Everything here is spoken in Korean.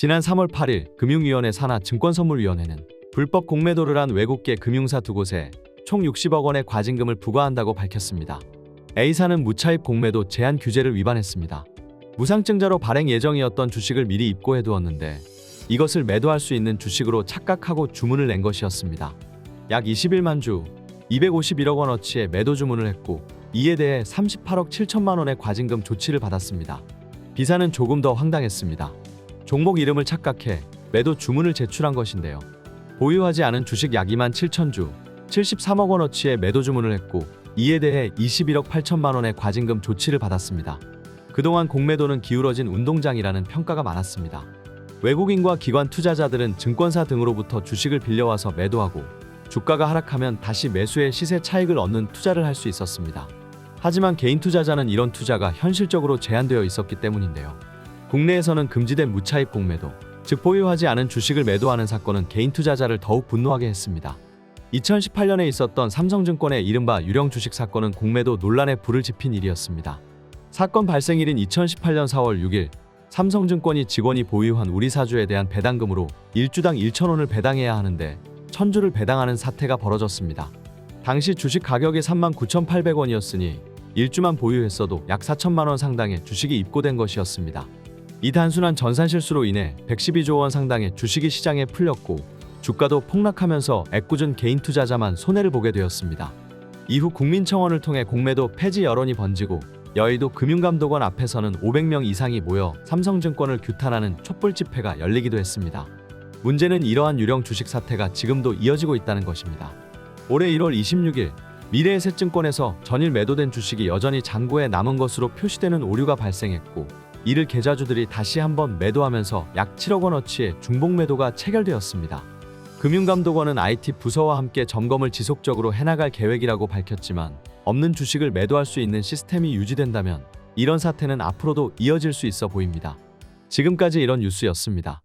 지난 3월 8일 금융위원회 산하 증권선물위원회는 불법 공매도를 한 외국계 금융사 두 곳에 총 60억 원의 과징금을 부과한다고 밝혔습니다. A사는 무차입 공매도 제한 규제를 위반했습니다. 무상증자로 발행 예정이었던 주식을 미리 입고해 두었는데 이것을 매도할 수 있는 주식으로 착각하고 주문을 낸 것이었습니다. 약 21만 주 251억 원어치의 매도 주문을 했고 이에 대해 38억 7천만 원의 과징금 조치를 받았습니다. B사는 조금 더 황당했습니다. 종목 이름을 착각해 매도 주문을 제출한 것인데요. 보유하지 않은 주식 약 2만 7천 주 73억 원어치의 매도 주문을 했고 이에 대해 21억 8천만 원의 과징금 조치를 받았습니다. 그동안 공매도는 기울어진 운동장이라는 평가가 많았습니다. 외국인과 기관 투자자들은 증권사 등으로부터 주식을 빌려와서 매도하고 주가가 하락하면 다시 매수해 시세 차익을 얻는 투자를 할 수 있었습니다. 하지만 개인 투자자는 이런 투자가 현실적으로 제한되어 있었기 때문인데요. 국내에서는 금지된 무차입 공매도, 즉 보유하지 않은 주식을 매도하는 사건은 개인 투자자를 더욱 분노하게 했습니다. 2018년에 있었던 삼성증권의 이른바 유령 주식 사건은 공매도 논란에 불을 지핀 일이었습니다. 사건 발생일인 2018년 4월 6일 삼성증권이 직원이 보유한 우리 사주에 대한 배당금으로 1주당 1천원을 배당해야 하는데 1000주를 배당하는 사태가 벌어졌습니다. 당시 주식 가격이 39,800원이었으니 1주만 보유했어도 약 4천만 원 상당의 주식이 입고된 것이었습니다. 이 단순한 전산 실수로 인해 112조 원 상당의 주식이 시장에 풀렸고 주가도 폭락하면서 애꿎은 개인 투자자만 손해를 보게 되었습니다. 이후 국민청원을 통해 공매도 폐지 여론이 번지고 여의도 금융감독원 앞에서는 500명 이상이 모여 삼성증권을 규탄하는 촛불 집회가 열리기도 했습니다. 문제는 이러한 유령 주식 사태가 지금도 이어지고 있다는 것입니다. 올해 1월 26일 미래에셋증권에서 전일 매도된 주식이 여전히 잔고에 남은 것으로 표시되는 오류가 발생했고 이를 계좌주들이 다시 한번 매도하면서 약 7억 원어치의 중복 매도가 체결되었습니다. 금융감독원은 IT 부서와 함께 점검을 지속적으로 해나갈 계획이라고 밝혔지만 없는 주식을 매도할 수 있는 시스템이 유지된다면 이런 사태는 앞으로도 이어질 수 있어 보입니다. 지금까지 이런 뉴스였습니다.